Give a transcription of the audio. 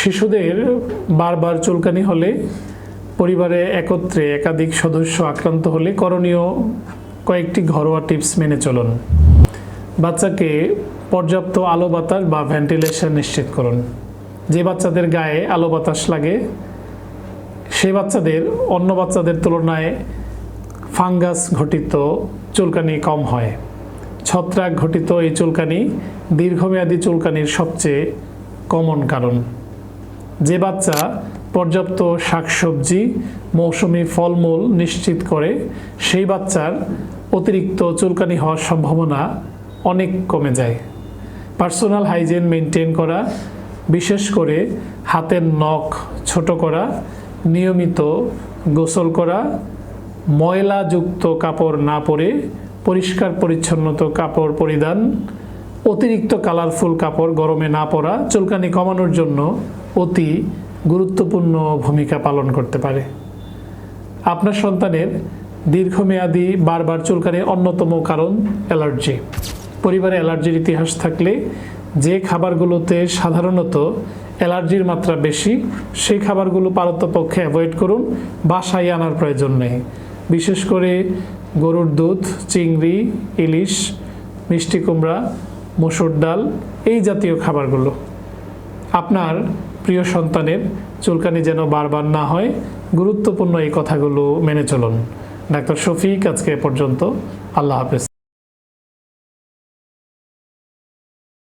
শিশুদের বারবার চুলকানি হলে পরিবারে একত্রে একাধিক সদস্য আক্রান্ত হলে করণীয় কয়েকটি ঘরোয়া টিপস মেনে চলুন। বাচ্চাকে পর্যাপ্ত আলো বাতাস বা ভেন্টিলেশন নিশ্চিত করুন। যে বাচ্চাদের গায়ে আলো বাতাস লাগে সেই বাচ্চাদের অন্য বাচ্চাদের তুলনায় ফাঙ্গাস ঘটিত চুলকানি কম হয়। ছত্রাক ঘটিত এই চুলকানি দীর্ঘমেয়াদী চুলকানির সবচেয়ে কমন কারণ। যে বাচ্চা পর্যাপ্ত শাকসবজি, মৌসুমি ফলমূল নিশ্চিত করে, সেই বাচ্চার অতিরিক্ত চুলকানি হওয়ার সম্ভাবনা অনেক কমে যায়। পার্সোনাল হাইজিন মেনটেন করা, বিশেষ করে হাতের নখ ছোট করা, নিয়মিত গোসল করা, ময়লাযুক্ত কাপড় না পরে পরিষ্কার পরিচ্ছন্নত কাপড় পরিধান অতিরিক্ত কালারফুল কাপড় গরমে না পরা, চুলকানি কমানোর জন্য অতি গুরুত্বপূর্ণ ভূমিকা পালন করতে পারে। আপনার সন্তানের দীর্ঘমেয়াদী বারবার চুলকানির অন্যতম কারণ অ্যালার্জি। পরিবারে অ্যালার্জির ইতিহাস থাকলে যে খাবারগুলোতে সাধারণত অ্যালার্জির মাত্রা বেশি, সেই খাবারগুলো পারতপক্ষে অ্যাভয়েড করুন, বাসায় আনার প্রয়োজন নেই। বিশেষ করে গরুর দুধ, চিংড়ি, ইলিশ, মিষ্টি কুমড়া মসুর ডাল, এই জাতীয় খাবারগুলো। আপনার প্রিয় সন্তানের চুলকানি যেন বারবার না হয়, গুরুত্বপূর্ণ এই কথাগুলো মেনে চলুন। ডাক্তার শফিক, আজকে পর্যন্ত। আল্লাহ হাফেজ।